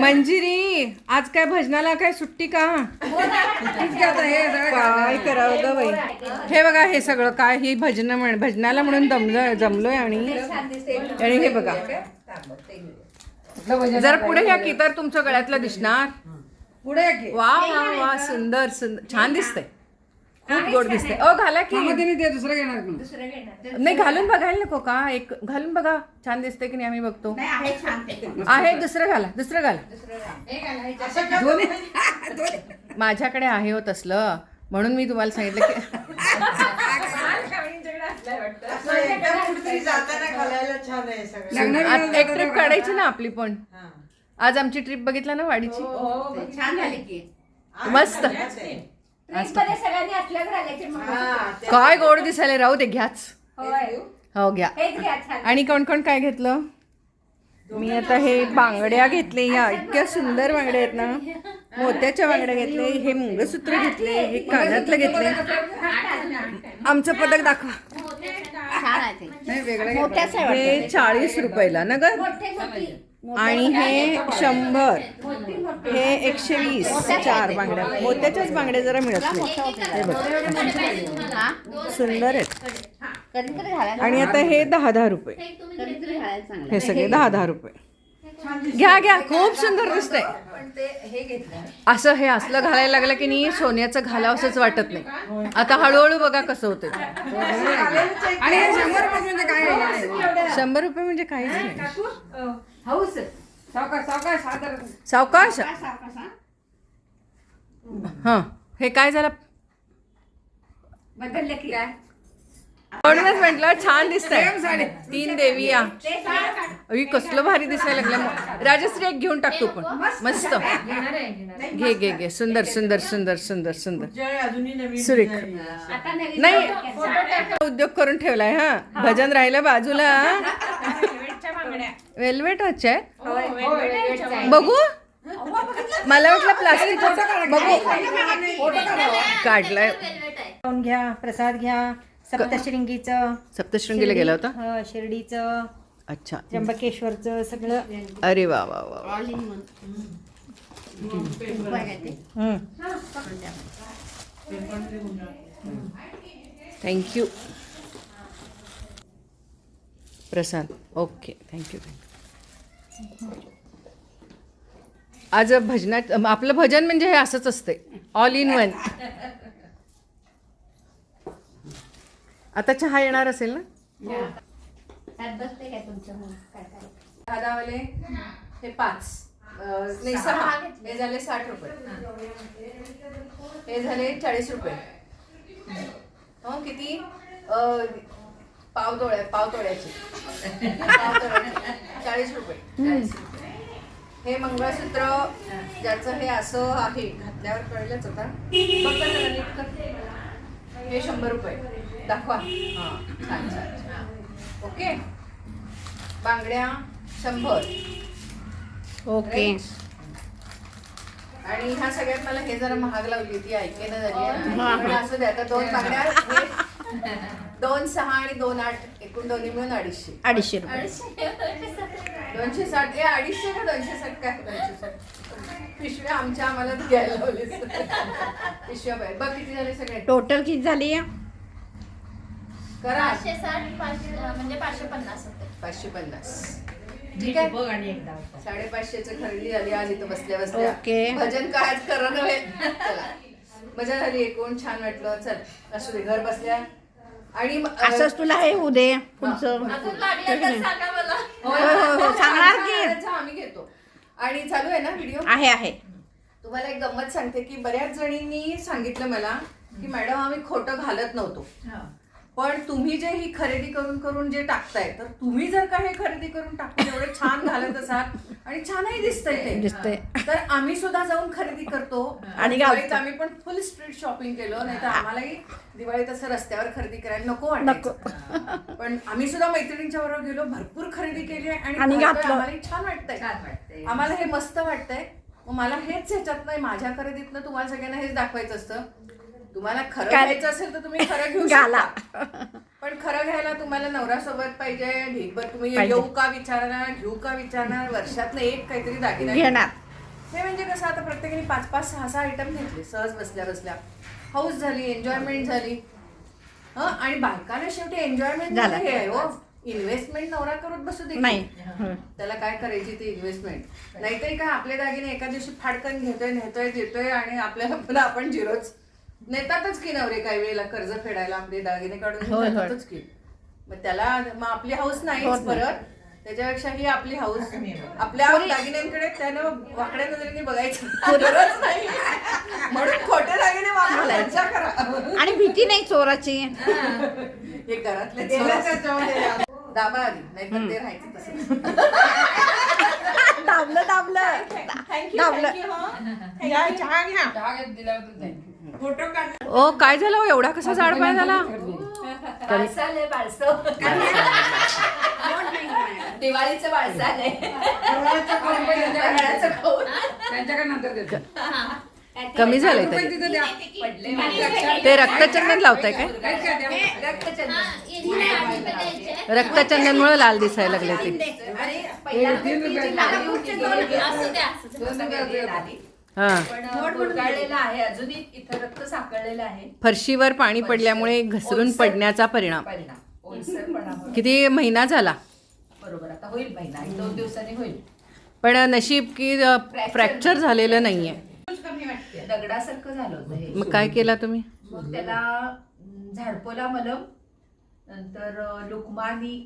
मंजिरी आज काय भजनाला काय सुट्टी का? काय करावं ग बाई? हे बघा हे सगळं काय ही भजन म्हण भजनाला म्हणून दमलोय जमलोय आणि आणि हे बघा. जरा पुढे घ्या की तर तुमच्या गळ्यातलं दिसणार. पुढे वा वा वा सुंदर सुंदर. छान दिसतंय. खूप गोड दिसतंय. अ घाला की. मामा तिने ते दुसरं घेणार नाही. घालून बघायला नको का? एक घालून बघा. छान दिसतंय की नाही आम्ही बघतो. आहे दुसरं घाला दुसरं घाला. दोन्ही माझ्याकडे आहे हो तसलं. म्हणून मी तुम्हाला सांगितलं की जाताना घालायला छान आहे सगळं. लग्न आता एक ट्रिप काढायची ना आपली पण. आज आमची ट्रिप बघितला ना वाडीची? छान झाली की. मस्त. सगळ्यांनी मग. काय गोड दिसायला राहू दे घ्याच. होय. हो घ्या. हेच घ्या छान. आणि कोण कोण काय घेतलं? मी आता हे बांगड्या घेतले या इतक्या सुंदर बांगड्या आहेत ना. मोत्याच्या बांगड्या घेतले हे मंगळसूत्र घेतले हे कानातलं घेतले. आमचं पदक दाखवा. छान आहे ते. नाही वेगळं मोठ्याच आहे हे चाळीस रुपयाला ना ग? मोठे मोठी. आणि हे शंभर. हे एकशे वीस चार बांगड्या. मोत्याच्याच बांगड्या जरा मिळत नाही हे सुंदर आहेत. आणि आता हे दहा दहा रुपये. कधीतरी घालायला चांगलं हे सगळे दहा दहा रुपये. घ्या घ्या. खूप सुंदर दिसतंय. असं हे असलं घालायला लागलं की नाही सोन्याचं घालावंसंच वाटत नाही. आता हळूहळू बघा कसं होतं आणि हे शंभर रुपये म्हणजे काय आहे? शंभर रुपये म्हणजे काहीच नाही. हौस सावकाश सावकाश साधारण सावकाश हा. हे काय झालं? बदललं की काय? म्हणूनच म्हटलं छान दिसतंय. तीन देवी या. अई कसलं भारी दिसायला लागलं. राजश्री एक घेऊन टाक तू पण. मस्त. घे घे घे. सुंदर सुंदर सुंदर सुंदर सुंदर. तुमच्याकडे अजूनही नवीन सुरेख. नाही. उद्योग करून ठेवलाय हा. भजन राहिलं बाजूला. वेल्वेट आहे बघू? मला वाटलं प्लास्टिक बघू. काढलाय. घ्या प्रसाद घ्या. सप्तशृंगीचं. सप्तशृंगीला गेला होता? हं, शिर्डीचं. अच्छा. त्र्यंबकेश्वरचं सगळं. अरे वा वा वा. Thank you Prasad. Okay thank you thank you आज भजनात आपलं भजन म्हणजे हे असंच असतंय. ऑल इन वन आता चहा येणार असेल ना? त्यात बसते काय तुमचं मग काय काय? दादावाले हे पाच. अं, नाही सहा. हे झाले साठ रुपये. हे झाले चाळीस रुपये. हो किती? अं, पाव तोळ्या पाव तोळ्याचे पाव तोळ्याचे. चाळीस रुपये चाळीस रुपये. हे मंगळसूत्र ज्याचं हे असं आहे घातल्यावर कळलंच आता. बघ का जरा नीट कर. हे शंभर रुपये. दाखवा. हां छान छान ओके? बांगड्या शंभर. ओके. आणि ह्या सगळ्यात मला हे जरा महाग लावली ती ऐकेना झाली असं द्या दोन बांगड्या दोन सहा आणि दोन आठ एकूण दोन्ही मिळून अडीचशे. अडीचशे रुपये दोनशे साठ. ए अडीचशे का दोनशे साठ? काय दोनशे साठ? पिशव्या आमच्या आम्हाला घ्यायला लावलीस. पिशव्या बाहेर. बघ किती झाले सगळे. टोटल किती झाली? करा. पाचशे साठ पाचशे म्हणजे पाचशे पन्नास होते. पाचशे पन्नास. ठीक आहे? बघ आणि एकदा साडेपाचशेची खरेदी झाली आज इथं बसल्या बसल्या. ओके. भजन काय आज करा नव्हे चला. मजा झाली एकूण छान वाटलं. चल असू दे घर बसल्या. आणि असंच तुला हे होऊ दे पुढचं. होय, होय, होय, सांगणार की. अच्छा, आम्ही घेतो. आणि चालू आहे ना व्हिडिओ? आहे आहे. तुम्हाला एक गंमत सांगते की बऱ्याच जणींनी सांगितलं मला की मॅडम आम्ही खोटं घालत नव्हतो. पण तुम्ही जे ही खरेदी करून करून जे टाकताय तर तुम्ही जर का हे खरेदी करून टाकून एवढे छान घालत असाल आणि छानही दिसतंय ते दिसतंय. तर आम्ही सुद्धा जाऊन खरेदी करतो आणि दिवाळीत. आम्ही पण फुल स्ट्रीट शॉपिंग केलं नाही तर आम्हालाही दिवाळीत असं रस्त्यावर खरेदी करायला नको वाटायचं पण आम्ही सुद्धा मैत्रिणींच्या बरोबर गेलो भरपूर खरेदी केली आहे आणि आणि. घातलं. आम्हालाही छान वाटतंय आम्हाला हे मस्त वाटतंय मग मला हेच ह्याच्यात नाही माझ्या खरेदीतनं तुम्हाला सगळ्यांना हेच दाखवायचं असतं तुम्हाला खरं काय? घ्यायचं असेल तर तुम्ही खरं घेऊ घाला. शकता पण खरं घ्यायला तुम्हाला नवरा सोबत पाहिजे ढीकभर तुम्ही पाहिजे. येऊ का विचारणार घेऊ का विचारणार वर्षातनं एक काहीतरी दागिना. घेणार हे म्हणजे कसं आता प्रत्येकाने पाच पाच सहा सहा आयटम घेतले सहज बसल्या बसल्या हाऊस झाली एन्जॉयमेंट झाली हं आणि बायकाला शेवटी एन्जॉयमेंट झालं. हे आहे हो इन्व्हेस्टमेंट नवरा करत बसू दे. नाही हं. त्याला काय करायची ती इन्व्हेस्टमेंट नाहीतरी काय आपले दागिने एका दिवशी फाडकन घेतोय नेतोय देतोय आणि आपल्याला पुन्हा आपण झिरोच नेतातच की नवरे काही वेळेला कर्ज फेडायला आपले दागिने काढून होय, होय. नेतातच की. मग त्याला मग आपली हाऊस होत नाही. परत. त्याच्यापेक्षा ही आपली हाऊस आपल्या दागिन्यांकडे त्यानं वाकड्या नजरेने बघायचं गरज नाही. म्हणून खोटे दागिने करा आणि भीती नाही चोराची. हे. घरातले. दाबा आधी नाहीतर ते राहायचं तसं दाबलं दाबलं. दाबलं. या, चहा घ्या. फोटो काढ ओ काय झालं हो? एवढा कसा जाड पाय झाला बाळसं. दिवाळीचं. त्यांच्याकडे नंतर देतो कमी झालंय रुपये तरी तिथं द्या पडले माझे. ते रक्तचंदन लावताय काय काय द्या रक्तचंदन. रक्तचंदनमुळे लाल दिसायला लागले ते रुपयाचं. लाली होती द्या, द्या. दोन रुपयाचं. लाली. हा. पण गुरगाळलेलं आहे अजूनही इथं रक्त साकळलेलं आहे. फरशीवर पाणी पडल्यामुळे घसरून ओलसर. पडण्याचा परिणाम. परिणाम. ओलसरपणा किती महिना झाला? बरोबर आता होईल महिना एक दोन दिवसांनी होईल. पण नशीब की फ्रॅक्चर झालेलं नाहीये. दगडासारखं झालं होतं हे. मग काय केला तुम्ही? मग त्याला अं, झाडपोला मलम नंतर अं, लुकमानी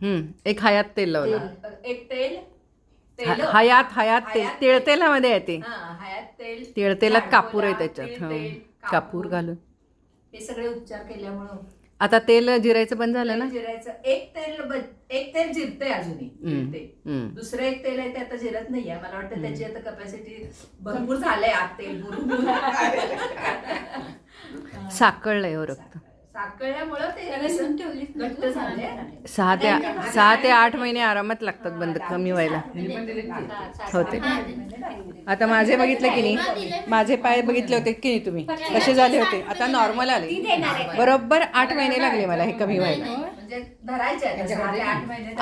हम्म एक हयात तेल लावलं. एक तेल ह- हयात हयात तेल. हयात तिळतेलामध्ये येते हा हयात तेल तिळतेलात कापूर आहे त्याच्यात. तिळतेल, हं. कापूर घालून. हे सगळे उपचार केल्यामुळं. आता तेल जिरायचं बंद झालं ना? तेल जिरायचं. एक तेल ब- एक तेल जिरते अजूनही. हम्म, जिरते हम्म. दुसरं एक तेल आहे ते आता जिरत नाहीये. मला वाटतं त्याची आता कपॅसिटी भरपूर झालंय आत तेल बुरून साकळलंय हो रक्त. साकळल्यामुळं ते असं घट्ट झाले. सहा ते सहा ते आठ महिने आरामात लागतात बंद कमी व्हायला. होते. आता माझे बघितले की नाही? माझे पाय बघितले होते की नाही तुम्ही? कसे झाले होते? आता नॉर्मल आले. बरोबर आठ महिने लागले मला हे कमी व्हायला. म्हणजे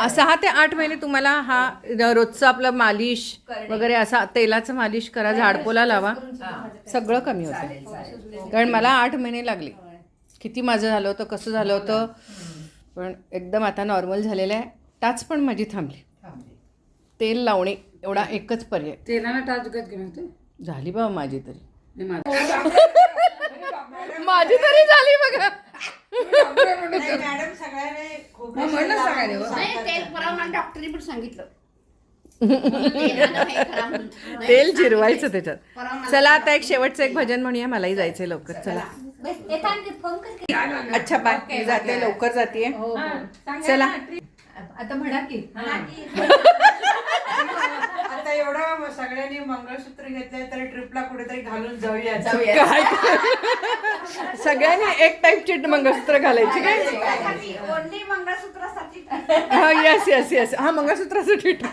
सहा ते आठ महिने तुम्हाला हा रोजचं आपलं मालिश वगैरे असा तेलाचं मालिश करा झाडपोला लावा. सगळं कमी होतं. कारण मला आठ महिने लागले. किती माझं झालं होतं कसं झालं होतं. पण एकदम आता नॉर्मल झालेलं आहे. टाच पण माझी थांबली. तेल लावणे एवढा एकच पर्याय. तेलानं टाच गत घेऊन झाली बाबा माझी तरी. हे माझं. तरी झाली बघा. मॅडम सगळ्यांनी डॉक्टरनी पण सांगितलं. तेल जिरवायचं त्याच्यात. चला आता एक शेवटचं एक भजन म्हणूया मलाही जायचंय लवकर. चला. अच्छा बाय. मी जाते लवकर जाते. चला. आता म्हणा की. आता एवढं सगळ्यांनी मंगळसूत्र घेतलंय तर ट्रिपला कुठेतरी घालून जाऊया जाऊया काय? सगळ्यांनी एक टाईपची मंगळसूत्र घालायची. काय? only मंगळसूत्रासाठी. हा येस येस येस हा मंगळसूत्राचं ठीक